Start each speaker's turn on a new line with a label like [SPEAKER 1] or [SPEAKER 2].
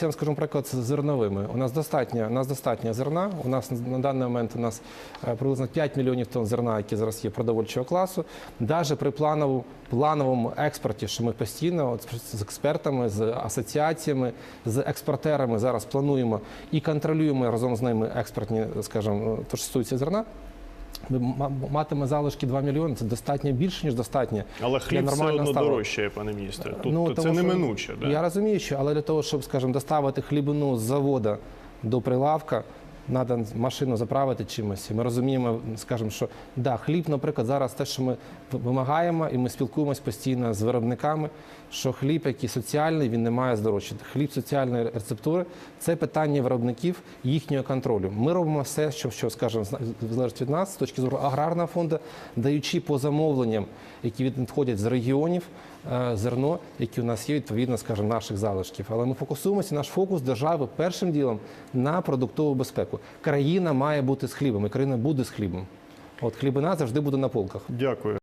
[SPEAKER 1] ситуація, я наприклад, з зерновими. У нас достатньо, у нас достатньо зерна. У нас на даний момент у нас е, приблизно 5 мільйонів тонн зерна, які зараз є продовольчого класу. Навіть при плановому, плановому експорті, що ми постійно от, з експертами, з асоціаціями, з експортерами зараз плануємо і контролюємо разом з ними експортні, скажімо, то, що стосується зерна. Матиме залишки 2 мільйони. Це достатньо більше, ніж достатньо.
[SPEAKER 2] Але
[SPEAKER 1] для
[SPEAKER 2] хліб все одно
[SPEAKER 1] ставу.
[SPEAKER 2] дорожчає, пане міністре. Тут
[SPEAKER 1] Ну,
[SPEAKER 2] це неминуче. Да?
[SPEAKER 1] Я розумію, що але для того, щоб, скажімо, доставити хлібину з завода до прилавка, треба машину заправити чимось. І Ми розуміємо, скажімо, що да, хліб, наприклад, зараз те, що ми вимагаємо, і ми спілкуємось постійно з виробниками, що хліб, який соціальний, він не має здорожчати. Хліб соціальної рецептури це питання виробників їхнього контролю. Ми робимо все, що, що скажімо, залежить від нас з точки зору аграрного фонду, даючи по замовленням, які відходять з регіонів, е, зерно, які у нас є відповідно, скажімо, наших залишків. Але ми фокусуємося, наш фокус держави першим ділом на продуктову безпеку. Країна має бути з хлібом, і країна буде з хлібом. От хлібина завжди буде на полках.
[SPEAKER 2] Дякую.